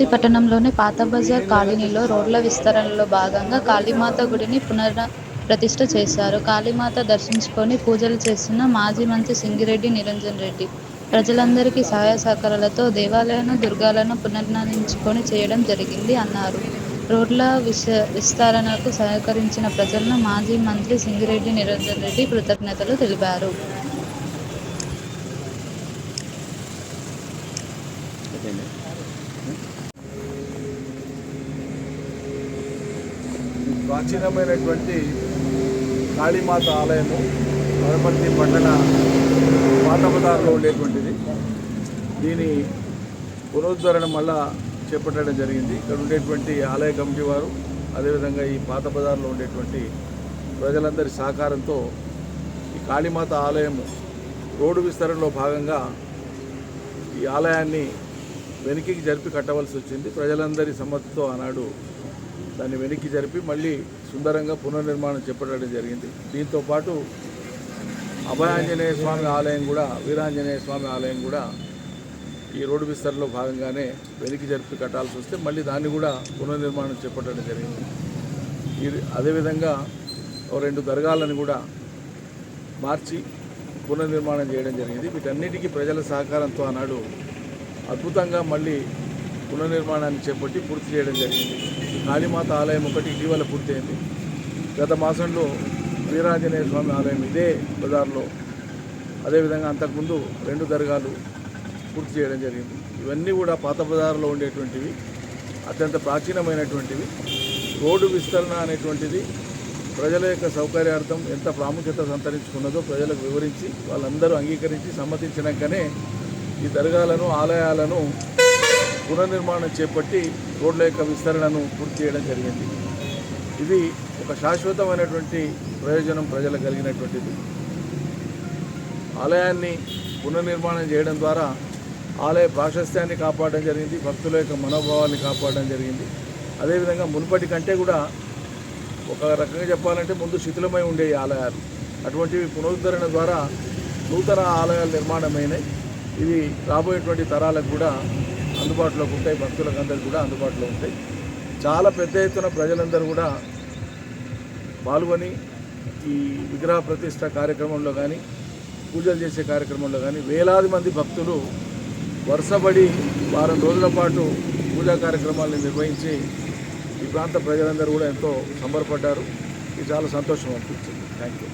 వనపర్తి పట్టణంలోని పాత బజార్ కాలనీలో రోడ్ల విస్తరణలో భాగంగా కాళీమాత గుడిని పునర్ ప్రతిష్ట చేశారు. కాళీమాత దర్శించుకొని పూజలు చేసిన మాజీ మంత్రి సింగిరెడ్డి నిరంజన్ రెడ్డి. ప్రజలందరికీ సహాయ సహకారాలతో దేవాలయాలను దుర్గాలను పునర్నిర్మించుకొని చేయడం జరిగింది అన్నారు. రోడ్ల విస విస్తరణకు సహకరించిన ప్రజలను మాజీ మంత్రి సింగిరెడ్డి నిరంజన్ రెడ్డి కృతజ్ఞతలు తెలిపారు. ప్రాచీనమైనటువంటి కాళీమాత ఆలయము వనపర్తి పట్టణ పాత ఉండేటువంటిది. దీని పునరుద్ధరణ మళ్ళా చేపట్టడం జరిగింది. ఇక్కడ ఉండేటువంటి ఆలయ కమిటీ వారు అదేవిధంగా ఈ పాత బజార్లో ఉండేటువంటి ప్రజలందరి సహకారంతో ఈ కాళీమాత ఆలయము రోడ్డు విస్తరణలో భాగంగా ఈ ఆలయాన్ని వెనక్కి జరిపి కట్టవలసి వచ్చింది. ప్రజలందరి సమ్మతితో ఆనాడు దాన్ని వెనక్కి జరిపి మళ్ళీ సుందరంగా పునర్నిర్మాణం చేపట్టడం జరిగింది. దీంతో పాటు అభయాంజనేయ స్వామి ఆలయం కూడా వీరాంజనేయ స్వామి ఆలయం కూడా ఈ రోడ్డు విస్తరణలో భాగంగానే వెనక్కి జరిపి కట్టాల్సి వస్తే మళ్ళీ దాన్ని కూడా పునర్నిర్మాణం చేపట్టడం జరిగింది. ఇది అదేవిధంగా ఓ రెండు దర్గాలను కూడా మార్చి పునర్నిర్మాణం చేయడం జరిగింది. వీటన్నిటికీ ప్రజల సహకారంతో ఆనాడు అద్భుతంగా మళ్ళీ పునర్నిర్మాణాన్ని చేపట్టి పూర్తి చేయడం జరిగింది. కాళీమాత ఆలయం ఒకటి ఇటీవల పూర్తయింది. గత మాసంలో వీరాంజనేయ స్వామి ఆలయం ఇదే బజార్లో. అదేవిధంగా అంతకుముందు రెండు దర్గాలు పూర్తి చేయడం జరిగింది. ఇవన్నీ కూడా పాత బజార్లో ఉండేటువంటివి అత్యంత ప్రాచీనమైనటువంటివి. రోడ్డు విస్తరణ అనేటువంటిది ప్రజల యొక్క సౌకర్యార్థం ఎంత ప్రాముఖ్యత సంతరించుకున్నదో ప్రజలకు వివరించి వాళ్ళందరూ అంగీకరించి సమ్మతించినాకనే ఈ దర్గాలను ఆలయాలను పునర్నిర్మాణం చేపట్టి రోడ్ల యొక్క విస్తరణను పూర్తి చేయడం జరిగింది. ఇది ఒక శాశ్వతమైనటువంటి ప్రయోజనం ప్రజలకు కలిగినటువంటిది. ఆలయాన్ని పునర్నిర్మాణం చేయడం ద్వారా ఆలయ ప్రాశస్త్యాన్ని కాపాడడం జరిగింది భక్తుల యొక్క మనోభావాన్ని కాపాడడం జరిగింది. అదేవిధంగా మునుపటి కంటే కూడా ఒక రకంగా చెప్పాలంటే ముందు శిథిలమై ఉండే ఆలయాలు. అటువంటివి పునరుద్ధరణ ద్వారా నూతన ఆలయాలు నిర్మాణమైనాయి. ఇవి రాబోయేటువంటి తరాలకు కూడా అందుబాటులోకి ఉంటాయి భక్తులకు అందరికీ కూడా అందుబాటులో ఉంటాయి. చాలా పెద్ద ఎత్తున ప్రజలందరూ కూడా పాల్గొని ఈ విగ్రహ ప్రతిష్ట కార్యక్రమంలో కానీ పూజలు చేసే కార్యక్రమంలో కానీ వేలాది మంది భక్తులు వరుసబడి వారం రోజుల పాటు పూజా కార్యక్రమాలను నిర్వహించి ఈ ప్రాంత ప్రజలందరూ కూడా ఎంతో సంబరపడ్డారు. ఇది చాలా సంతోషం అనిపించింది. Thank you